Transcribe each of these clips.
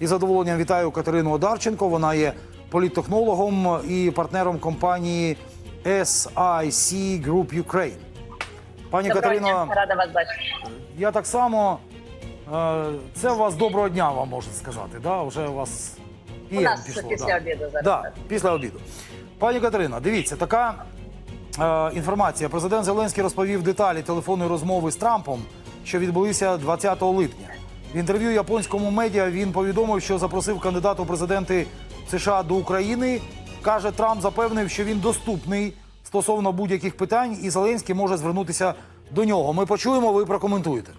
І задоволенням вітаю Катерину Одарченко. Вона є політтехнологом і партнером компанії SIC Group Ukraine. Пані Доброго Катерино, дня, рада вас бачити. я так само. е, Це у вас доброго дня, вам можна сказати. Да? Вже у вас У нас пішло. після да. обіду зараз. Да, після обіду. Пані Катерина, дивіться, така е, інформація. Президент Зеленський розповів деталі телефонної розмови з Трампом, що відбулися 20 липня. В інтерв'ю японському медіа він повідомив, що запросив кандидата у президенти США до України. Каже, Трамп запевнив, що він доступний стосовно будь-яких питань, і Зеленський може звернутися до нього. Ми почуємо, ви прокоментуєте.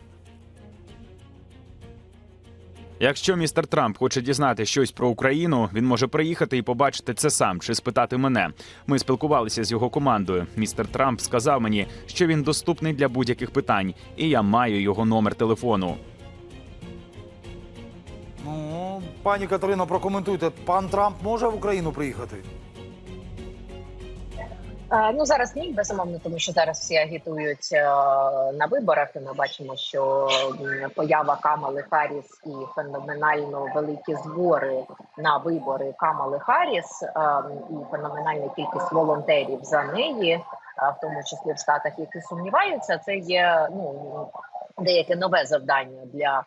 Якщо містер Трамп хоче дізнати щось про Україну, він може приїхати і побачити це сам чи спитати мене. Ми спілкувалися з його командою. Містер Трамп сказав мені, що він доступний для будь-яких питань, і я маю його номер телефону. Пані Катерино, прокоментуйте. Пан Трамп може в Україну приїхати? Е, Ну зараз ні, безумовно, тому що зараз всі агітують е, на виборах, і ми бачимо, що поява Камали Харріс і феноменально великі збори на вибори Камали Харріс е, і феноменальна кількість волонтерів за неї, е, в тому числі в штатах, які сумніваються, це є ну деяке нове завдання для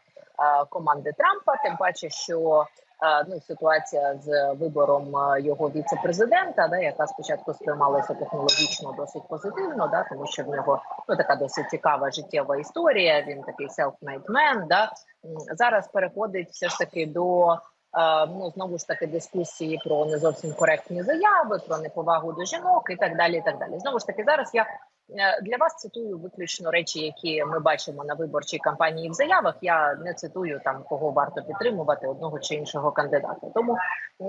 команди Трампа. Тим паче, що е, ну ситуація з вибором е, його віце-президента, да, яка спочатку сприймалася технологічно досить позитивно, да, тому що в нього ну така досить цікава життєва історія. Він такий self-made man, да зараз переходить все ж таки до. Е, Ну знову ж таки дискусії про не зовсім коректні заяви, про неповагу до жінок і так далі. І так далі. Знову ж таки, зараз я е, для вас цитую виключно речі, які ми бачимо на виборчій кампанії в заявах. Я не цитую там кого варто підтримувати одного чи іншого кандидата. Тому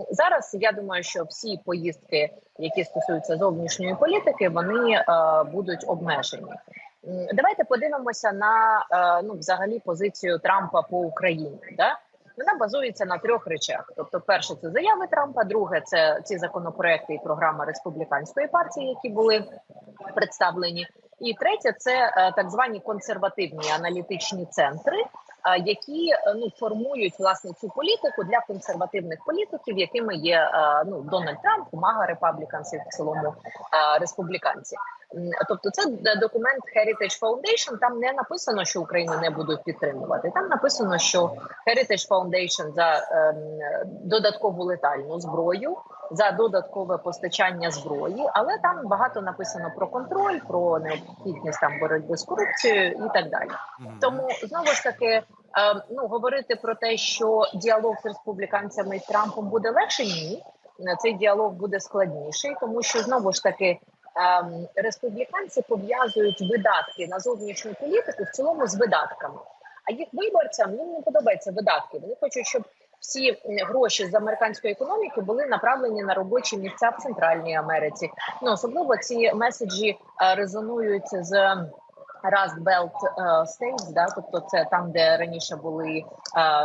зараз я думаю, що всі поїздки, які стосуються зовнішньої політики, вони е, будуть обмежені. Давайте подивимося на ну взагалі позицію Трампа по Україні. Да? Вона базується на трьох речах: тобто, перше, це заяви Трампа, друге, це ці законопроекти і програма республіканської партії, які були представлені. І третє це е, так звані консервативні аналітичні центри, е, які е, ну формують власне цю політику для консервативних політиків, якими є ну Дональд Трамп, Мага Репабліканці, в цілому республіканці. Тобто, це документ Heritage Foundation, Там не написано, що Україну не будуть підтримувати. Там написано, що Heritage Foundation за ем, додаткову летальну зброю, за додаткове постачання зброї, але там багато написано про контроль, про необхідність там боротьби з корупцією і так далі. Тому знову ж таки, е, ну говорити про те, що діалог з республіканцями і Трампом буде легше, ні. Цей діалог буде складніший, тому що знову ж таки. Ем, Республіканці пов'язують видатки на зовнішню політику в цілому з видатками. А їх виборцям їм не подобаються видатки. Вони хочуть, щоб всі гроші з американської економіки були направлені на робочі місця в Центральній Америці. Ну особливо ці меседжі е, резонують з Rust Belt е, States, да, тобто це там, де раніше були е,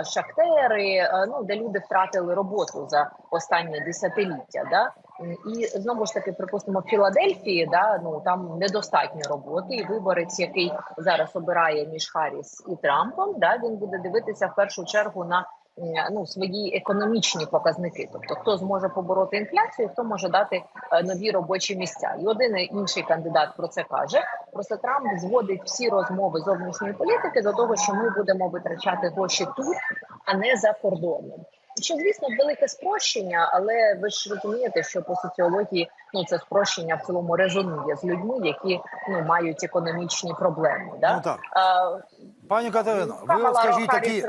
шахтери, ну де люди втратили роботу за останні десятиліття. Да. І знову ж таки, припустимо, в Філадельфії, да ну там недостатньо роботи, і виборець, який зараз обирає між Харріс і Трампом, да він буде дивитися в першу чергу на ну свої економічні показники, тобто хто зможе побороти інфляцію, хто може дати е, нові робочі місця. І один і інший кандидат про це каже. Просто Трамп зводить всі розмови зовнішньої політики до того, що ми будемо витрачати гроші тут, а не за кордоном. Що звісно велике спрощення, але ви ж розумієте, що по соціології ну це спрощення в цілому резонує з людьми, які ну мають економічні проблеми. Да? Ну так. А, Пані Катерино, ви от скажіть такі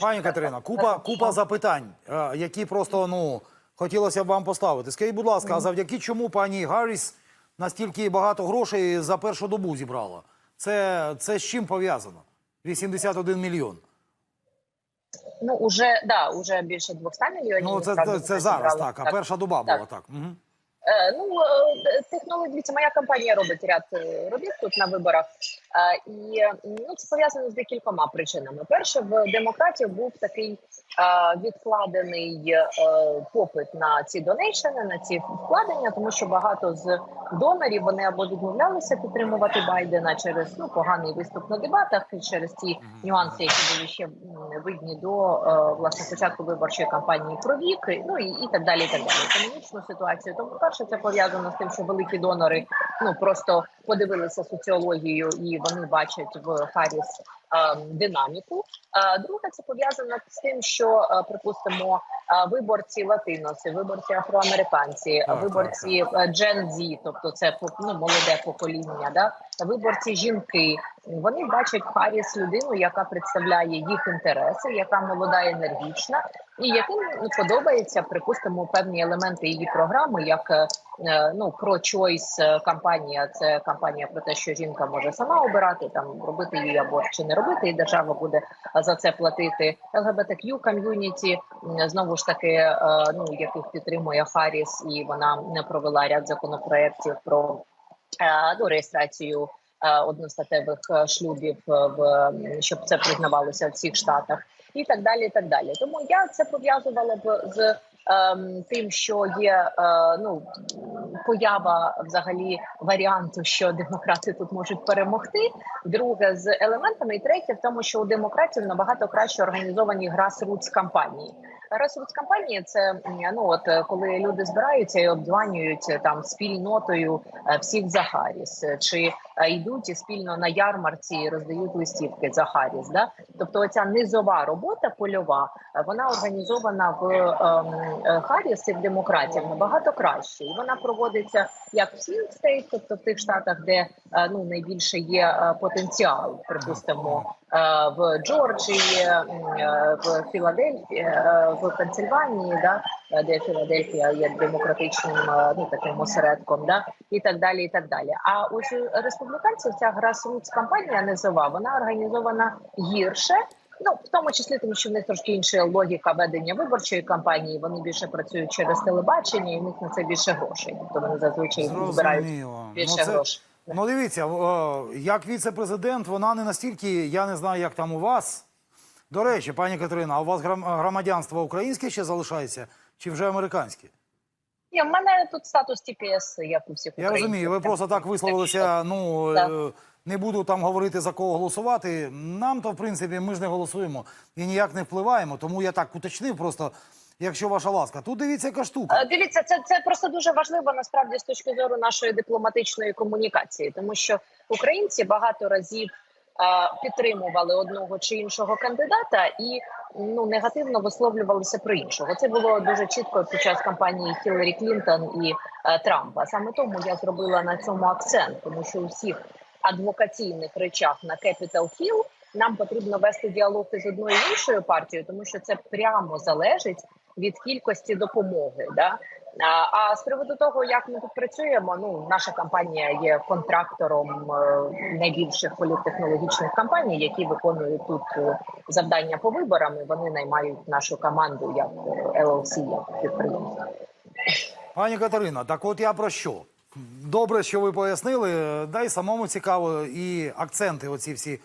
пані так. купа купа запитань, е, які просто ну хотілося б вам поставити. Скажіть, будь ласка, а завдяки чому пані Гарріс настільки багато грошей за першу добу зібрала? Це, це з чим пов'язано? 81 мільйон. Ну уже да, уже більше 200 мільйонів. Ну це, це, це зараз так. А перша доба так. була так. Угу. Е, Ну е, технології, дивіться, моя компанія робить ряд е, робіт тут на виборах, і ну це пов'язано з декількома причинами. Перше, в демократії був такий відкладений попит на ці донейшени, на ці вкладення, тому що багато з донорів вони або відмовлялися підтримувати Байдена через ну поганий виступ на дебатах, через ті нюанси, які були ще видні до власне початку виборчої кампанії про вік, ну і, і так далі. І так далі. Економічну ситуацію. Тому перше, це пов'язано з тим, що великі донори ну просто подивилися соціологію, і вони бачать в Харріс ем, динаміку. Е, Друге, це пов'язано з тим, що е, припустимо е, виборці латиноси, виборці афроамериканці, виборці Джен Зі, тобто це ну, молоде покоління, да виборці жінки. Вони бачать Харріс людину, яка представляє їх інтереси, яка молода, енергічна, і яким подобається, припустимо, певні елементи її програми, як е, е, ну про чойс кампанія. Це кампанія про те, що жінка може сама обирати там робити її аборт чи не робити, і держава буде за це платити. ЛГБТQ ком'юніті знову ж таки, е, ну яких підтримує Харріс, і вона провела ряд законопроєктів про е, ну, реєстрацію е, одностатевих е, шлюбів, е, в щоб це признавалося в всіх штатах, і так далі. І так далі. Тому я це пов'язувала б з. ем, Тим, що є е, ну поява взагалі варіанту, що демократи тут можуть перемогти. Друге з елементами, і третє в тому, що у демократів набагато краще організовані грасрутс кампанії. Грасрутс кампанії це ну от е, коли люди збираються і обдзванюють е, там спільнотою е, всіх за Харіс, е, чи йдуть і спільно на ярмарці і роздають листівки за Харіс. Да? Тобто, оця низова робота польова вона організована в ем, Харріс і в демократів набагато краще, і вона проводиться як в стейт, тобто в тих штатах, де ну найбільше є потенціал, припустимо. В Джорджії, в Філадельфії, в Пенсильванії, да, е, де Філадельфія є демократичним е, ну таким осередком, да, і так далі. І так далі. А ось у республіканців ця грасрутс кампанія низова, вона організована гірше. Ну, в тому числі, тому що в них трошки інша логіка ведення виборчої кампанії. Вони більше працюють через телебачення, і в них на це більше грошей. Тобто вони зазвичай збирають більше Ну, це- грошей. Ну, дивіться, як віце-президент, вона не настільки, я не знаю, як там у вас. До речі, пані Катерина, а у вас громадянство українське ще залишається чи вже американське? Ні, в мене тут статус ТПС, як у всіх Я розумію, ви просто так висловилися. Ну е, не буду там говорити за кого голосувати. Нам то в принципі ми ж не голосуємо і ніяк не впливаємо. Тому я так уточнив, просто якщо ваша ласка. Тут дивіться, яка штука. Е, Дивіться, це, це просто дуже важливо насправді з точки зору нашої дипломатичної комунікації, тому що українці багато разів підтримували одного чи іншого кандидата і ну негативно висловлювалися про іншого. Це було дуже чітко під час кампанії Хіларі Клінтон і е, Трампа. Саме тому я зробила на цьому акцент, тому що у всіх адвокаційних речах на Capitol Hill нам потрібно вести діалог із одною іншою партією, тому що це прямо залежить від кількості допомоги. Да? А, з приводу того, як ми тут працюємо, ну наша компанія є контрактором е, найбільших політтехнологічних компаній, які виконують тут е, завдання по виборам. і Вони наймають нашу команду як е, LLC, як підприємство. Пані Катерина, так от я про що? Добре, що ви пояснили. Да й самому цікаво, і акценти оці всі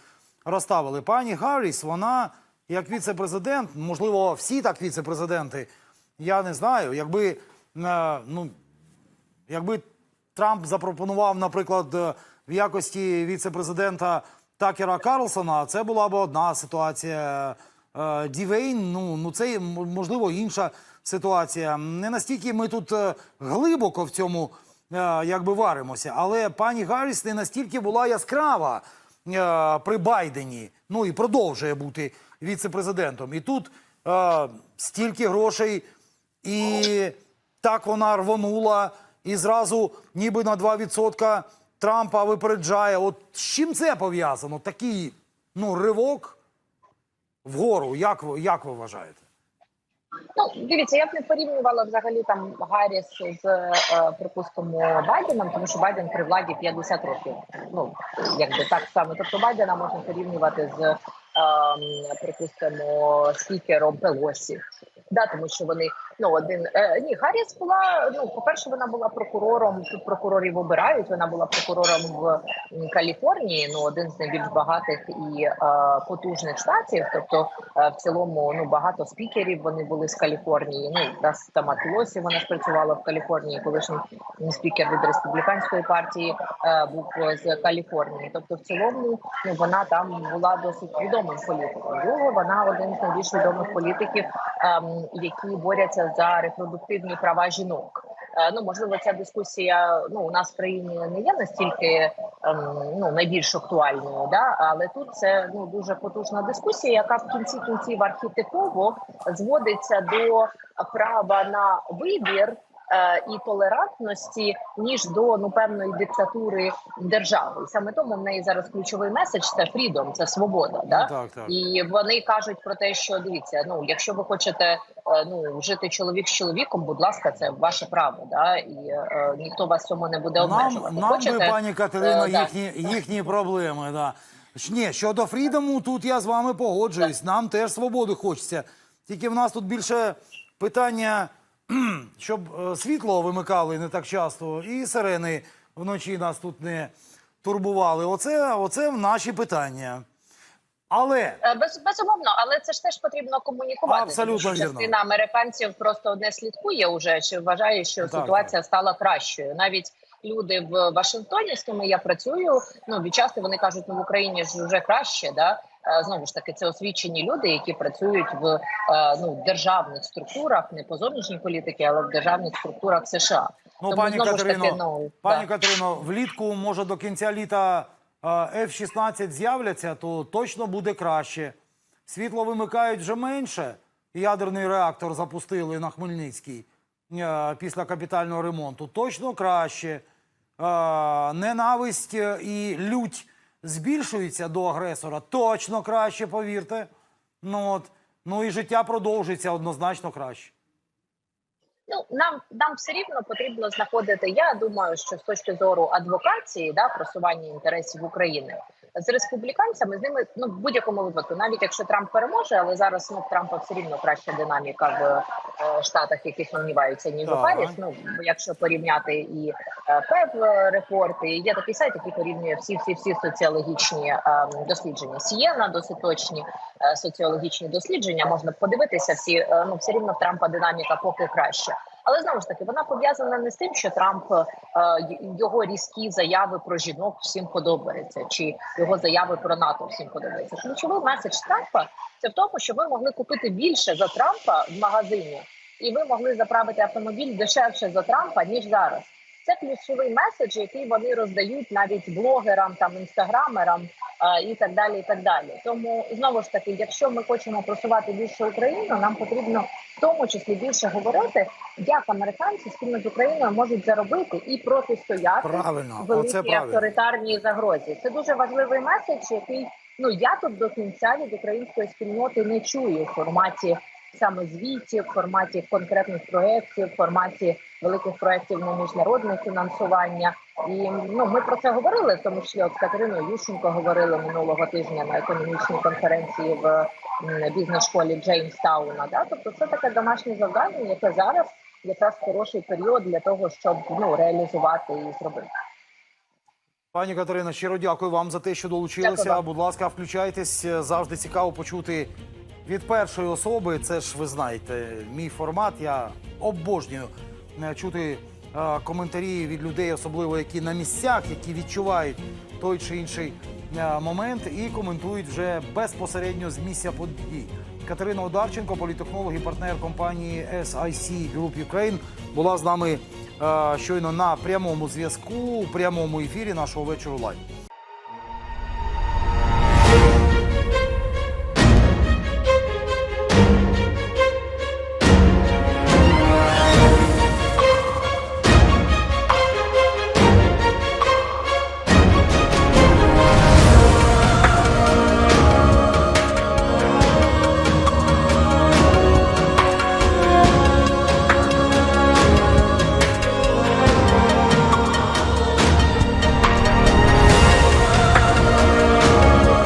розставили. Пані Гарріс, вона як віце-президент, можливо, всі так віце-президенти, я не знаю. Якби е, ну якби Трамп запропонував, наприклад, е, в якості віце-президента Такера Карлсона, це була б одна ситуація. Е, Дівейн, ну, ну це можливо інша ситуація. Не настільки ми тут е, глибоко в цьому якби варимося, але пані Гарріс не настільки була яскрава при Байдені. Ну і продовжує бути віце-президентом. І тут стільки грошей і так вона рвонула і зразу ніби на 2% Трампа випереджає. От з чим це пов'язано? Такий ну, ривок вгору. Як, як ви вважаєте? Ну дивіться, я б не порівнювала взагалі там Гарріс з е, припустимо Байденом, тому що Байден при владі 50 років. Ну якби так само. Тобто Байдена можна порівнювати з е, припустимо спікером Пелосі. Да, тому що вони ну один е, ні, Харріс була. Ну, по перше, вона була прокурором. Тут прокурорів обирають. Вона була прокурором в Каліфорнії. Ну один з найбільш багатих і е, потужних штатів. Тобто, е, в цілому, ну багато спікерів вони були з Каліфорнії. Ну там Пелосі вона ж працювала в Каліфорнії, колишній спікер від республіканської партії е, був з Каліфорнії. Тобто, в цілому, ну вона там була досить відомим політиком. Друге, вона один з найбільш відомих політиків, які борються за репродуктивні права жінок. Е, Ну можливо, ця дискусія ну у нас в країні не є настільки ем, ну найбільш актуальною, да але тут це ну дуже потужна дискусія, яка в кінці кінців архетипово зводиться до права на вибір. Е, І толерантності ніж до ну певної диктатури держави, і саме тому в неї зараз ключовий меседж це фрідом, це свобода. Да? Ну, так, так. І вони кажуть про те, що дивіться, ну якщо ви хочете е, ну жити чоловік з чоловіком, будь ласка, це ваше право, да і е, ніхто вас цьому не буде обмежувати. нам хочете, би, пані Катерино, е, да. їхні, їхні проблеми. Да. Ні, щодо фрідому, тут я з вами погоджуюсь. Нам теж свободи хочеться. Тільки в нас тут більше питання, щоб е, світло вимикали не так часто, і сирени вночі нас тут не турбували. Оце, оце наші питання. Але Е, Без, безумовно, але це ж теж потрібно комунікувати. Абсолютно вірно. частина американців просто не слідкує уже чи вважає, що Так, ситуація стала кращою. Навіть люди в Вашингтоні, з кими я працюю, ну від часто вони кажуть, ну в Україні ж вже краще, да. Знову ж таки, це освічені люди, які працюють в ну державних структурах, не по зовнішній політики, але в державних структурах США. Ну, Тому, пані Катерино, таки, ну, пані да. Катерино, влітку може до кінця літа е, F-16 з'являться, то точно буде краще. Світло вимикають вже менше. Ядерний реактор запустили на Хмельницький е, після капітального ремонту. Точно краще. Ненависть е, і лють збільшується до агресора. Точно краще, повірте. Ну, от. ну і життя продовжиться однозначно краще. Ну нам нам все рівно потрібно знаходити. Я думаю, що з точки зору адвокації, да просування інтересів України з республіканцями з ними ну в будь-якому випадку, навіть якщо Трамп переможе, але зараз ну в Трампа все рівно краща динаміка в е, штатах, які сумніваються, ніж у. Харріс. Ну якщо порівняти і е, ПЕП репорти, є такий сайт, який порівнює всі всі всі соціологічні е, дослідження. Сієна досить точні е, соціологічні дослідження. Можна подивитися всі. е, ну все рівно в Трампа динаміка поки краща. Але знову ж таки, вона пов'язана не з тим, що Трамп е, його різкі заяви про жінок всім подобається, чи його заяви про НАТО всім подобається. Ключовий меседж Трампа це в тому, що ви могли купити більше за Трампа в магазині, і ви могли заправити автомобіль дешевше за Трампа ніж зараз. Це ключовий меседж, який вони роздають навіть блогерам, там інстаграмерам і так далі. І так далі. Тому знову ж таки, якщо ми хочемо просувати більше Україну, нам потрібно в тому числі більше говорити, як американці спільно з Україною можуть заробити і протистояти Правильно, великій авторитарній загрозі. Це дуже важливий меседж, який ну я тут до кінця від української спільноти не чую в форматі саме звітів, в форматі конкретних проєктів, в форматі великих проєктів на міжнародне фінансування. І ну ми про це говорили, тому от з Катериною Ющенко говорили минулого тижня на економічній конференції в бізнес-школі Джеймстауна. Да? Тобто це таке домашнє завдання, яке зараз якраз хороший період для того, щоб ну реалізувати і зробити. Пані Катерина, щиро дякую вам за те, що долучилися. Дякую. Будь ласка, включайтесь. Завжди цікаво почути від першої особи. Це ж ви знаєте, мій формат. Я обожнюю е, чути е, коментарі від людей, особливо які на місцях, які відчувають той чи інший е, момент і коментують вже безпосередньо з місця подій. Катерина Одарченко, політехнолог і партнер компанії SIC Group Ukraine, була з нами щойно на прямому зв'язку у прямому ефірі нашого вечору лайв.